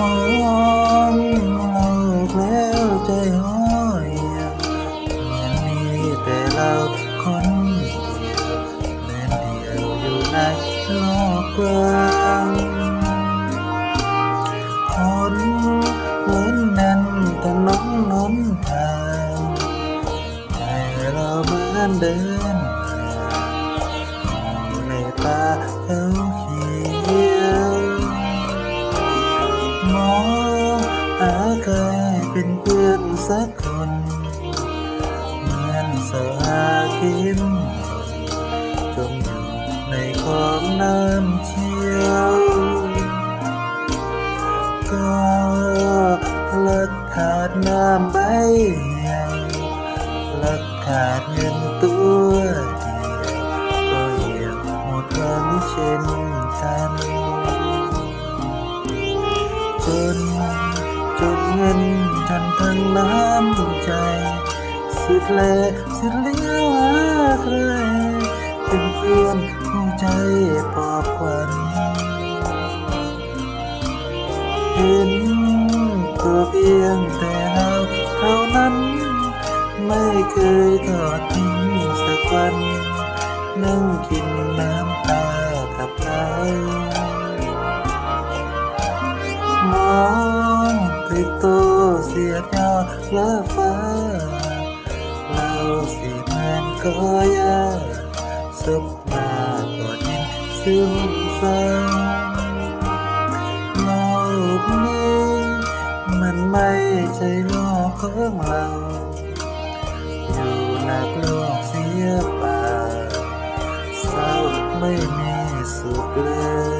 มองเอาแล้วใจห้อยเหมือนมีแต่เราคนเดินเดียวอยู่ในโลกกว้างคนเล่นน้นถนนนนทางแต่เราเหมือนเดิน สักคนเหมือนสหากินจมอยู่ในคลองน้ำเชี่ยวก็ลักขาดน้ำใบใหญ่ลักขาดเงินตัวเดียวก็ยังหมดหวังเช่นกันจนจน เงินจนทั้งน้ำใจสุดแลสุดเลี้ยวหาใครเป็นเพื่อนหัวใจปอบขวัญเห็นตัวเพียงแต่เราเท่านั้น ไม่เคยทอดทิ้งสักวัน นั่งกินน้ำตากับเรา องติโตเสียดยอดละฟ้าเราสิเหมือนก็ยาสบมาก่อดดินซึมเศร้าโลกนี้มันไม่ใช่โลกของเราอยู่นักโลกเสียป่าเศร้าไม่มีสุขเลย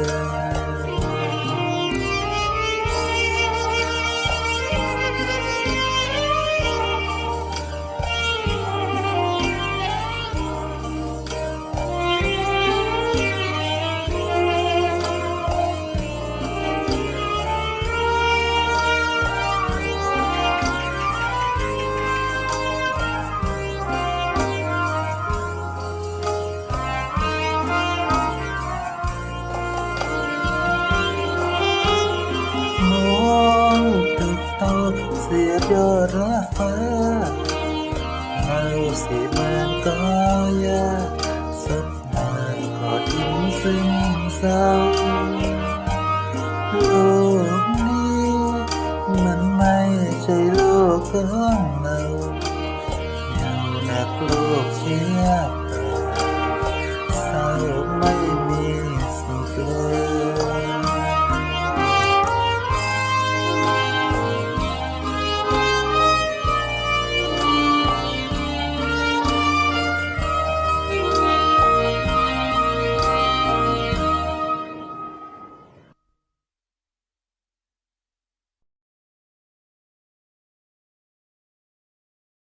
ยอดระฟ้าเราสิมันก็ยากสบหน้ากอดยิ้มซึมเศร้าโลกนี้มันไม่ใช่โลกของเราอยู่นักโลกเสียเปล่าเศร้าไม่มีสุขเลย